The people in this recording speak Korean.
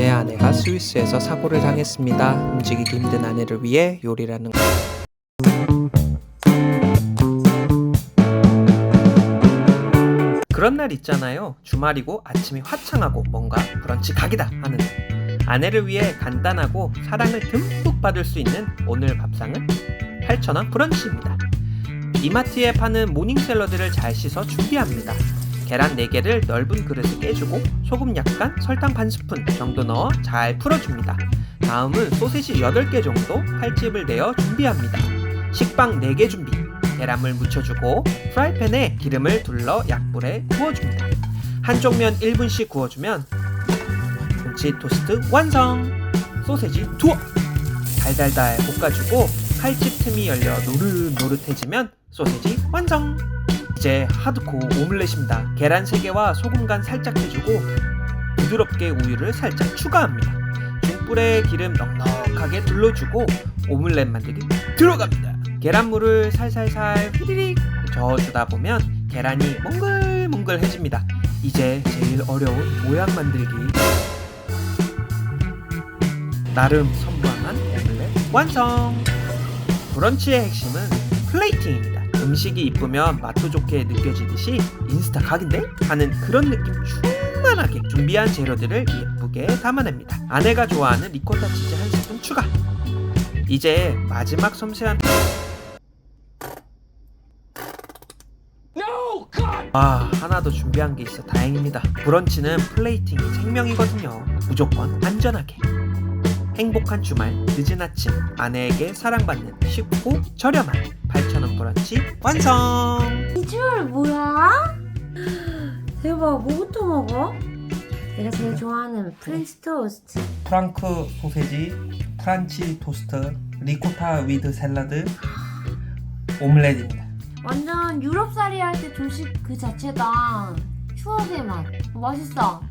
제 아내가 스위스에서 사고를 당했습니다. 움직이기 힘든 아내를 위해 요리라는 그런 날 있잖아요. 주말이고 아침이 화창하고 뭔가 브런치 각이다 하는 날. 아내를 위해 간단하고 사랑을 듬뿍 받을 수 있는 오늘 밥상은 8,000원 브런치입니다. 이마트에 파는 모닝 샐러드를 잘 씻어 준비합니다. 계란 4개를 넓은 그릇에 깨주고 소금 약간, 설탕 반 스푼 정도 넣어 잘 풀어줍니다. 다음은 소세지 8개 정도 칼집을 내어 준비합니다. 식빵 4개 준비. 계란물 묻혀주고 프라이팬에 기름을 둘러 약불에 구워줍니다. 한쪽 면 1분씩 구워주면 김치 토스트 완성! 소세지 투어! 달달달 볶아주고 칼집 틈이 열려 노릇노릇해지면 소세지 완성! 이제 하드코어 오믈렛입니다. 계란 3개와 소금 간 살짝 해주고 부드럽게 우유를 살짝 추가합니다. 중불에 기름 넉넉하게 둘러주고 오믈렛 만들기 들어갑니다. 계란물을 살살살 휘리릭 저어주다 보면 계란이 몽글몽글해집니다. 이제 제일 어려운 모양 만들기. 나름 선방한 오믈렛 완성! 브런치의 핵심은 플레이팅입니다. 음식이 이쁘면 맛도 좋게 느껴지듯이 인스타 각인데? 하는 그런 느낌 충만하게 준비한 재료들을 예쁘게 담아냅니다. 아내가 좋아하는 리코타 치즈 한 스푼 추가. 이제 마지막 섬세한 아 하나 더 준비한 게 있어 다행입니다. 브런치는 플레이팅이 생명이거든요. 무조건 안전하게. 행복한 주말, 늦은 아침, 아내에게 사랑받는 쉽고 저렴한 8,000원 브런치 완성! 비주얼 뭐야? 대박 뭐부터 먹어? 내가 제일 좋아하는 프렌치 토스트 프랑크 소세지, 프란치 토스트, 리코타 위드 샐러드, 오믈렛입니다. 완전 유럽살이 할 때 조식 그 자체다 추억의 맛 맛있어